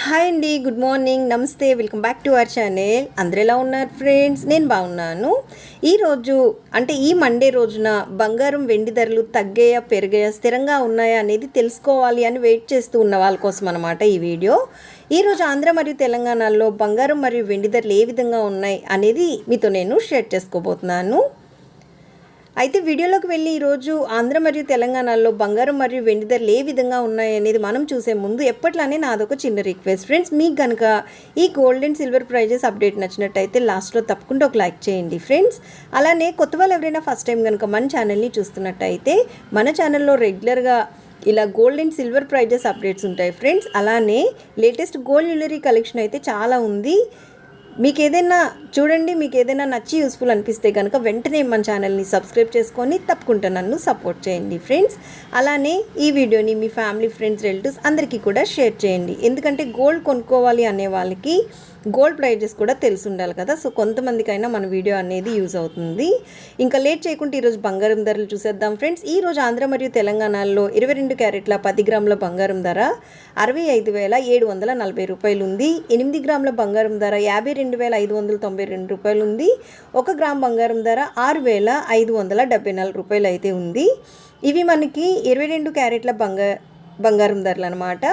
Hi అండి good morning నమస్తే welcome back to our channel. అందరు ఎలా ఉన్నారు ఫ్రెండ్స్? నేను బాగున్నాను. ఈరోజు అంటే ఈ మండే రోజున బంగారం వెండి ధరలు తగ్గాయా పెరిగాయా స్థిరంగా ఉన్నాయా అనేది తెలుసుకోవాలి అని వెయిట్ చేస్తూ ఉన్న వాళ్ళ కోసం అనమాట ఈ వీడియో. ఈరోజు ఆంధ్ర మరియు తెలంగాణలో బంగారం మరియు వెండి ధరలు ఏ విధంగా ఉన్నాయి అనేది మీతో నేను షేర్ చేసుకోబోతున్నాను. అయితే వీడియోలోకి వెళ్ళి ఈరోజు ఆంధ్ర మరియు తెలంగాణలో బంగారం మరియు వెండి ధరలు ఏ విధంగా ఉన్నాయి అనేది మనం చూసే ముందు ఎప్పట్లానే నాదొక చిన్న రిక్వెస్ట్. ఫ్రెండ్స్ మీకు కనుక ఈ gold and silver prizes update నచ్చినట్టయితే లాస్ట్లో తప్పకుండా ఒక లైక్ చేయండి. ఫ్రెండ్స్ అలానే కొత్త వాళ్ళు ఎవరైనా ఫస్ట్ టైం కనుక మన ఛానల్ని చూస్తున్నట్టయితే మన ఛానల్లో రెగ్యులర్గా ఇలా gold and silver prizes updates ఉంటాయి. ఫ్రెండ్స్ అలానే లేటెస్ట్ గోల్డ్ జ్యువెలరీ కలెక్షన్ అయితే చాలా ఉంది. మీకు ఏదైనా చూడండి మీకు ఏదైనా నచ్చి యూస్ఫుల్ అనిపిస్తే కనుక వెంటనే మన ఛానల్ని సబ్స్క్రైబ్ చేసుకొని తప్పకుండా నన్ను సపోర్ట్ చేయండి ఫ్రెండ్స్ అలానే ఈ వీడియోని మీ ఫ్యామిలీ ఫ్రెండ్స్ రిలేటివ్స్ అందరికీ కూడా షేర్ చేయండి. ఎందుకంటే గోల్డ్ కొనుక్కోవాలి అనే వాళ్ళకి గోల్డ్ ప్రైజెస్ కూడా తెలిసి ఉండాలి కదా. సో కొంతమందికైనా మన వీడియో అనేది యూజ్ అవుతుంది. ఇంకా లేట్ చేయకుండా ఈరోజు బంగారం ధరలు చూసేద్దాం ఫ్రెండ్స్. ఈ రోజు ఆంధ్ర మరియు తెలంగాణలో ఇరవై రెండు క్యారెట్ల పది గ్రాముల బంగారం ధర అరవై ఐదు వేల ఏడు వందల నలభై రూపాయలు ఉంది. ఎనిమిది గ్రాముల బంగారం ధర యాభై రెండు వేల ఐదు వందల తొంభై రెండు రూపాయలు ఉంది. ఒక గ్రామ్ బంగారం ధర ఆరు వేల ఐదు వందల డెబ్బై నాలుగు రూపాయలు అయితే ఉంది. ఇవి మనకి ఇరవై రెండు క్యారెట్ల బంగారు బంగారం ధరలు అనమాట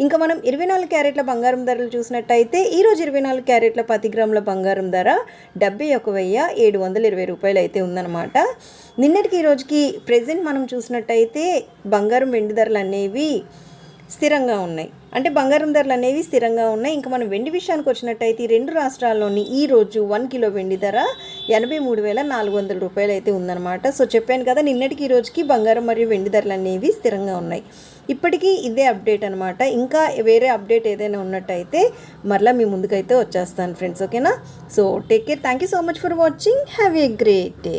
ఇంకా మనం ఇరవై నాలుగు క్యారెట్ల బంగారం ధరలు చూసినట్టయితే ఈరోజు ఇరవై నాలుగు క్యారెట్ల పది గ్రాముల బంగారం ధర డెబ్బై ఒక వెయ్యి ఏడు వందల ఇరవై రూపాయలు అయితే ఉందన్నమాట. నిన్నటికి ఈ రోజుకి ప్రజెంట్ మనం చూసినట్టయితే బంగారం వెండి ధరలు అనేవి స్థిరంగా ఉన్నాయి. అంటే బంగారం ధరలు అనేవి స్థిరంగా ఉన్నాయి. ఇంకా మనం వెండి విషయానికి వచ్చినట్టయితే రెండు రాష్ట్రాల్లోని ఈరోజు వన్ కిలో వెండి ధర ఎనభై మూడు వేల నాలుగు వందల రూపాయలు అయితే ఉందన్నమాట. సో చెప్పాను కదా నిన్నటికి ఈ రోజుకి బంగారం మరియు వెండి ధరలు అనేవి స్థిరంగా ఉన్నాయి. ఇప్పటికీ ఇదే అప్డేట్ అనమాట ఇంకా వేరే అప్డేట్ ఏదైనా ఉన్నట్టయితే మరలా మీ ముందుకైతే వచ్చేస్తాను ఫ్రెండ్స్ ఓకేనా? So take care thank you so much for watching have a great day